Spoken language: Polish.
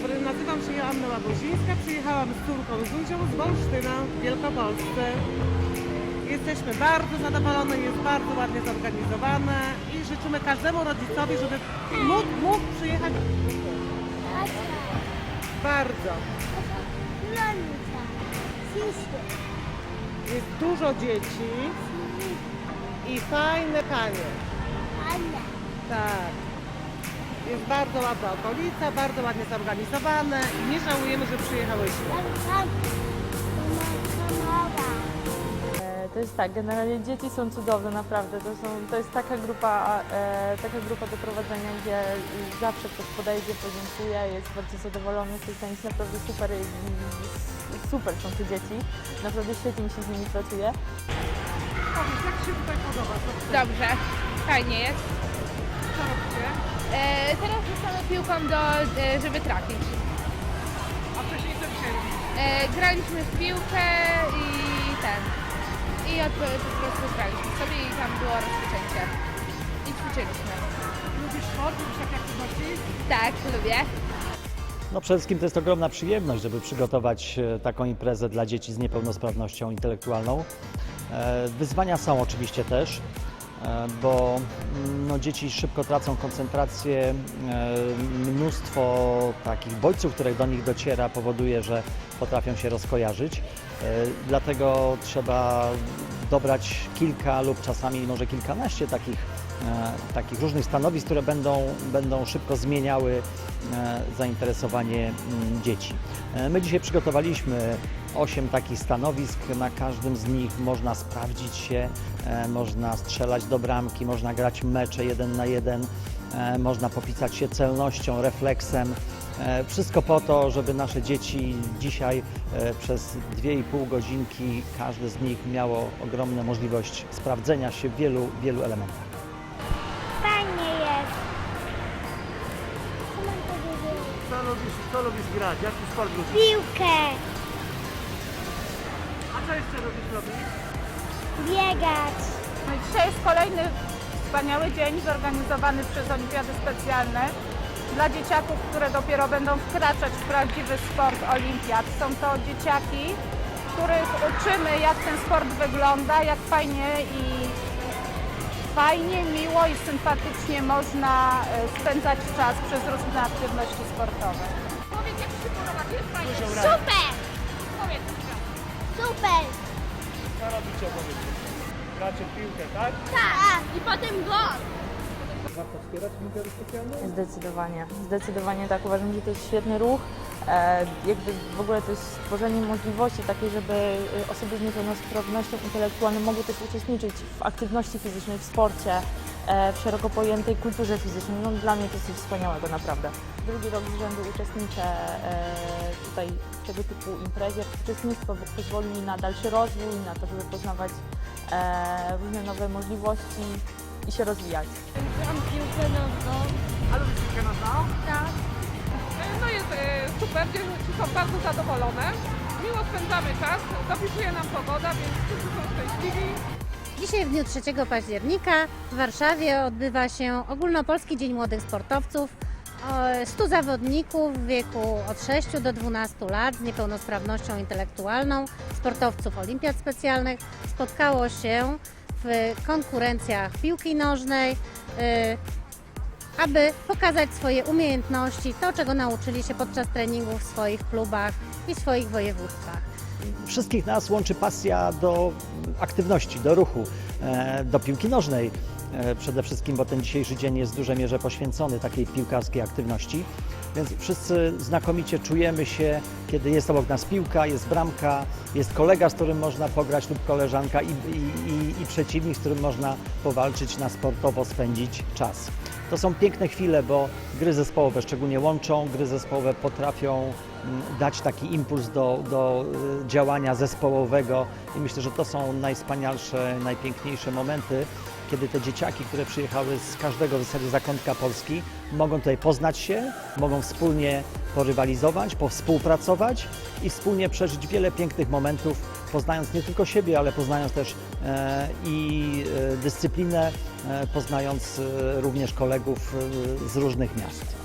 dobry, nazywam się Joanna Łabuzińska. Przyjechałam z córką Zuzią z Wolsztyna w Wielkopolsce. Jesteśmy bardzo zadowolone, jest bardzo ładnie zorganizowane i życzymy każdemu rodzicowi, żeby mógł, mógł przyjechać bardzo. Lonica. Sister. Jest dużo dzieci i fajne panie. Anna. Tak. Jest bardzo ładna okolica, bardzo ładnie zorganizowane i nie żałujemy, że przyjechałyśmy. E, To jest tak, generalnie dzieci są cudowne, naprawdę. To, są, to jest taka grupa, e, taka grupa do prowadzenia, gdzie zawsze ktoś podejdzie, podziękuje, jest bardzo zadowolony, to jest dla nich naprawdę super, super są te dzieci. Naprawdę świetnie mi się z nimi pracuje. Powiedz, jak się tutaj podoba? Dobrze, fajnie jest. E, teraz rzucamy piłką, do, e, żeby trafić. A wcześniej co dzisiaj? E, graliśmy w piłkę i ten. I od, po prostu graliśmy sobie i tam było rozpoczęcie. I ćwiczyliśmy. Lubisz sport? Lubisz takie aktywności? Tak, lubię. No przede wszystkim to jest ogromna przyjemność, żeby przygotować e, taką imprezę dla dzieci z niepełnosprawnością intelektualną. E, Wyzwania są oczywiście też, bo mm, no, dzieci szybko tracą koncentrację. e, Mnóstwo takich bodźców, które do nich dociera, powoduje, że potrafią się rozkojarzyć. E, Dlatego trzeba dobrać kilka lub czasami może kilkanaście takich, e, takich różnych stanowisk, które będą, będą szybko zmieniały e, zainteresowanie mm, dzieci. E, My dzisiaj przygotowaliśmy 8 takich stanowisk. Na każdym z nich można sprawdzić się, e, można strzelać do bramki, można grać mecze jeden na jeden, e, można popisać się celnością, refleksem. E, Wszystko po to, żeby nasze dzieci dzisiaj e, przez 2,5 godzinki, każde z nich miało ogromną możliwość sprawdzenia się w wielu, wielu elementach. Fajnie jest. Co mam powiedzieć? Co lubisz, co lubisz grać? Jaki sport lubisz? Piłkę. A co jeszcze lubisz robić? Biegać. No i Dzisiaj jest kolejny wspaniały dzień zorganizowany przez Olimpiady Specjalne dla dzieciaków, które dopiero będą wkraczać w prawdziwy sport olimpiad. Są to dzieciaki, których uczymy, jak ten sport wygląda, jak fajnie i fajnie, miło i sympatycznie można e, spędzać czas przez różne aktywności sportowe. Powiedz, jak się podoba, fajnie. Super. Powiedz, Super. Co robicie, powiedzcie? Gracie w piłkę, tak? Tak. I potem gol. Warto wspierać Olimpiady Specjalne? Zdecydowanie, zdecydowanie tak. Uważam, że to jest świetny ruch. E, jakby w ogóle to jest stworzenie możliwości takiej, żeby y, osoby z niepełnosprawnością intelektualną mogły też uczestniczyć w aktywności fizycznej, w sporcie, e, w szeroko pojętej kulturze fizycznej. No, dla mnie to jest coś wspaniałego, naprawdę. Drugi rok z rzędu uczestniczę e, tutaj w tego typu imprezie. Uczestnictwo pozwoli mi na dalszy rozwój, na to, żeby poznawać e, różne nowe możliwości i się rozwijać. Mam piłkę nożną. A lubisz piłkę nożną? Tak. No jest e, super, dzieci są bardzo zadowolone. Miło spędzamy czas, dopisuje nam pogoda, więc wszyscy są szczęśliwi. Dzisiaj w dniu 3 października w Warszawie odbywa się Ogólnopolski Dzień Młodych Sportowców. O, 100 zawodników w wieku od 6 do 12 lat z niepełnosprawnością intelektualną, sportowców olimpiad specjalnych spotkało się w konkurencjach piłki nożnej, y, aby pokazać swoje umiejętności, to czego nauczyli się podczas treningów w swoich klubach i swoich województwach. Wszystkich nas łączy pasja do aktywności, do ruchu, e, do piłki nożnej. E, Przede wszystkim, bo ten dzisiejszy dzień jest w dużej mierze poświęcony takiej piłkarskiej aktywności. Więc wszyscy znakomicie czujemy się, kiedy jest obok nas piłka, jest bramka, jest kolega, z którym można pograć lub koleżanka i, i, i, przeciwnik, z którym można powalczyć na sportowo spędzić czas. To są piękne chwile, bo gry zespołowe szczególnie łączą, gry zespołowe potrafią mm, dać taki impuls do, do y, działania zespołowego i myślę, że to są najwspanialsze, najpiękniejsze momenty, kiedy te dzieciaki, które przyjechały z każdego w zasadzie zakątka Polski, mogą tutaj poznać się, mogą wspólnie porywalizować, powspółpracować i wspólnie przeżyć wiele pięknych momentów, poznając nie tylko siebie, ale poznając też e, i e, dyscyplinę, e, poznając e, również kolegów e, z różnych miast.